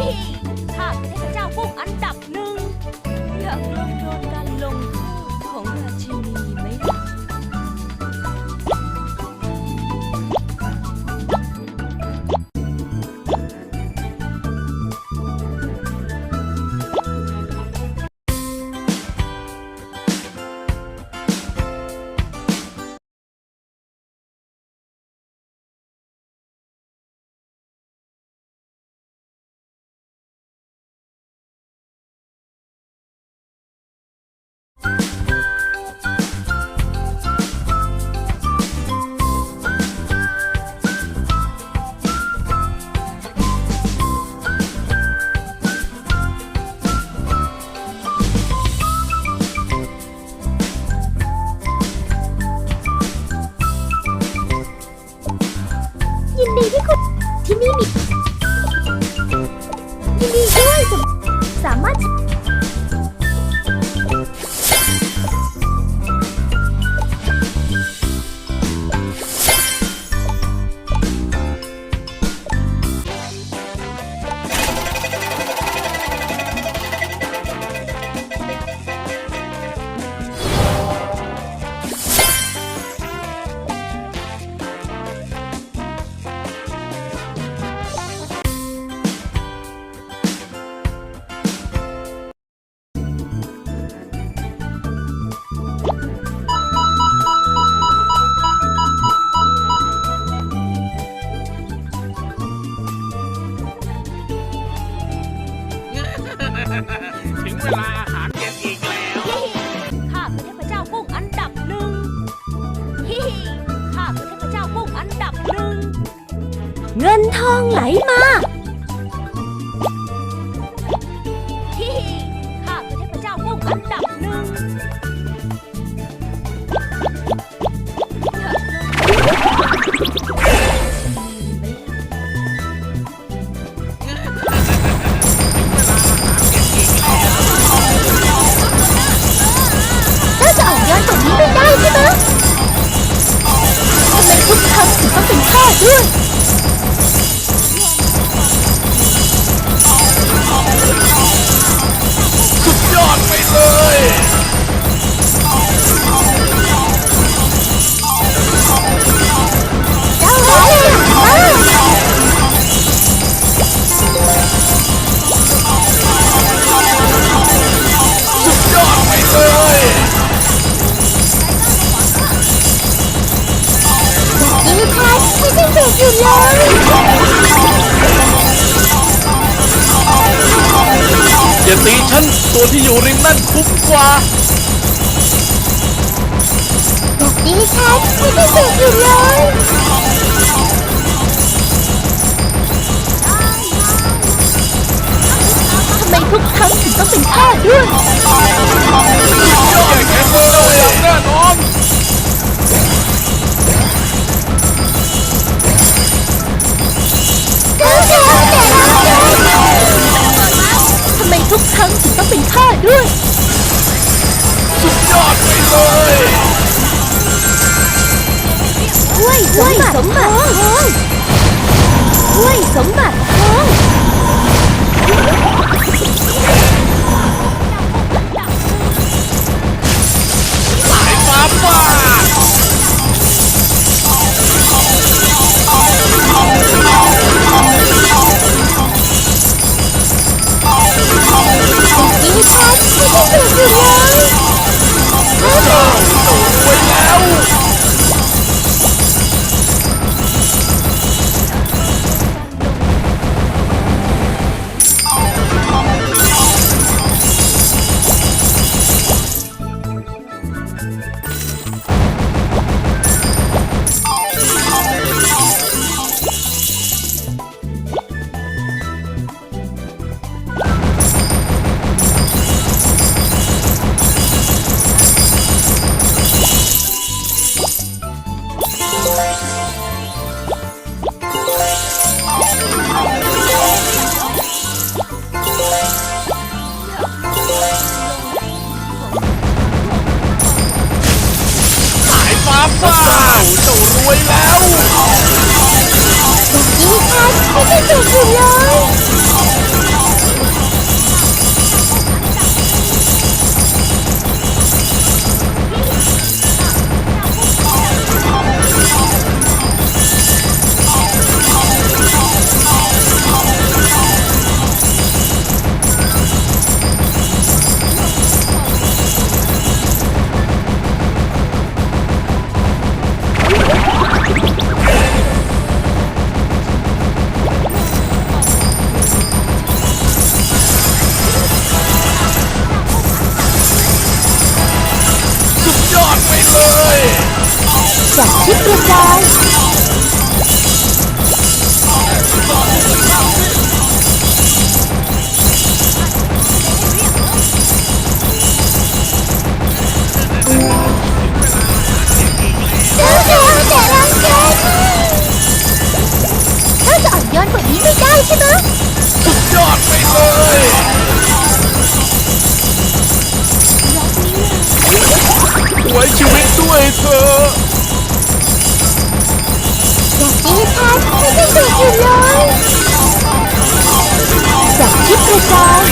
ฮิข้าคเทพเจ้ากุ้งอันดับหนึ่งอยากลองโดนการลงโท ถึงเวลาอาหารเย็นอีกแล้วฮิฮิข้าคือเทพเจ้ากุ้งอันดับหนึ่งฮิฮิข้าคือเทพเจ้ากุ้งอันดับหนึ่ง เงินทองไหล ไม่ได้เด็กอยู่เลยอย่าตีฉันตัวที่อยู่ริมนั่นคุ้มกว่าบอกดีฉันไม่ได้เด็กอยู่เลยทำไมทุกครั้งถึงต้องเป็นข้าด้วย ทำไมทุกครั้งถึงต้องเป็นข้าด้วย สุดยอดไปเลยห้วยสมบัติ วยแล้ว อีค่ะไม่ได้เด็กอยู่เลย จากชิ อย่าตีฉันไม่ได้ดุอยู่เลยจากชิดกระจาย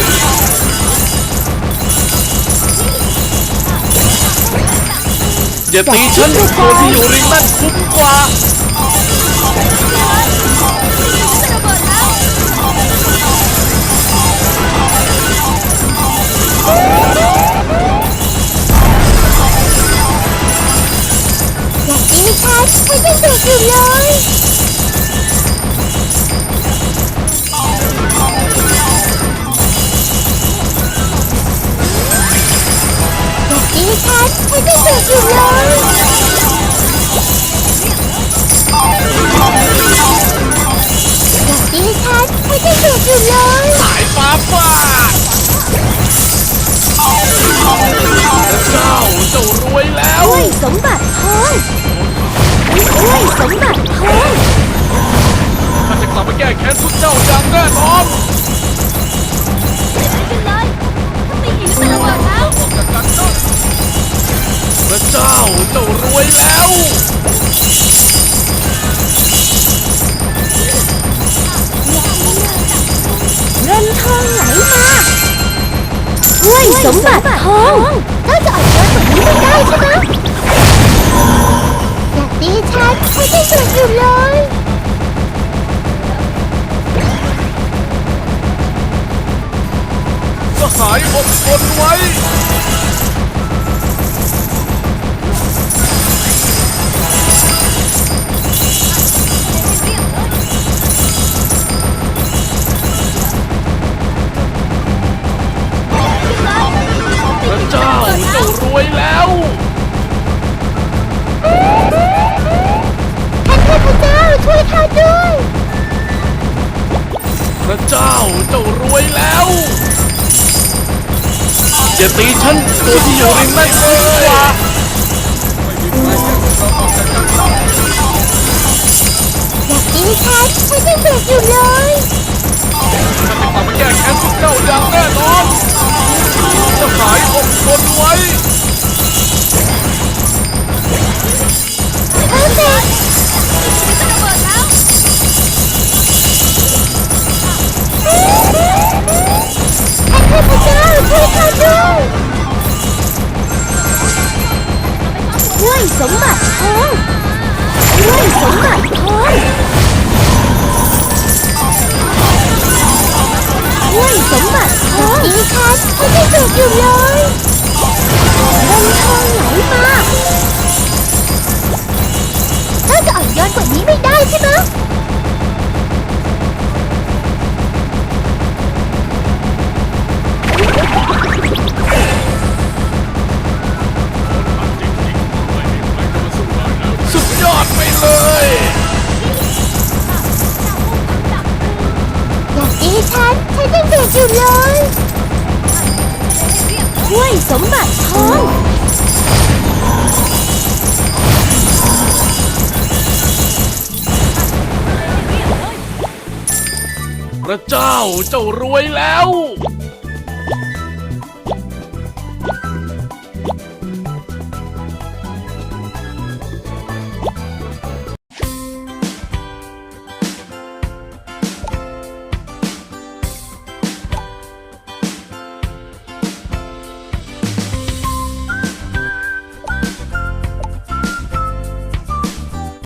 อย่าตีฉันตัวที่อยู่ริมนั่นคุ้มกว่า พวกเจ้าอย่างแน่นอนขึ้นเลยถ้าตีหินเป็นระเบิดแล้วพระเจ้าเจ้ารวยแล้วเงินทองไหลมา ด้วยสมบัติทอง วที่อยู่ริมนั่นคุ้มกว่าอย่าตีฉันไม่ได้ดุอยู่เลยข้าจะกลับมาแก้แค้นพวกเจ้าอย่างแน่นอนสหายอดทนไว้เวยสมบัติทองด้วยสมบัติทองด้วยสมบัติทองตีฉันไม่ได้ดุอยู่เลย ด็กอยู่เลยถ้วยสมบัติทองพระเจ้าเจ้ารวยแล้ว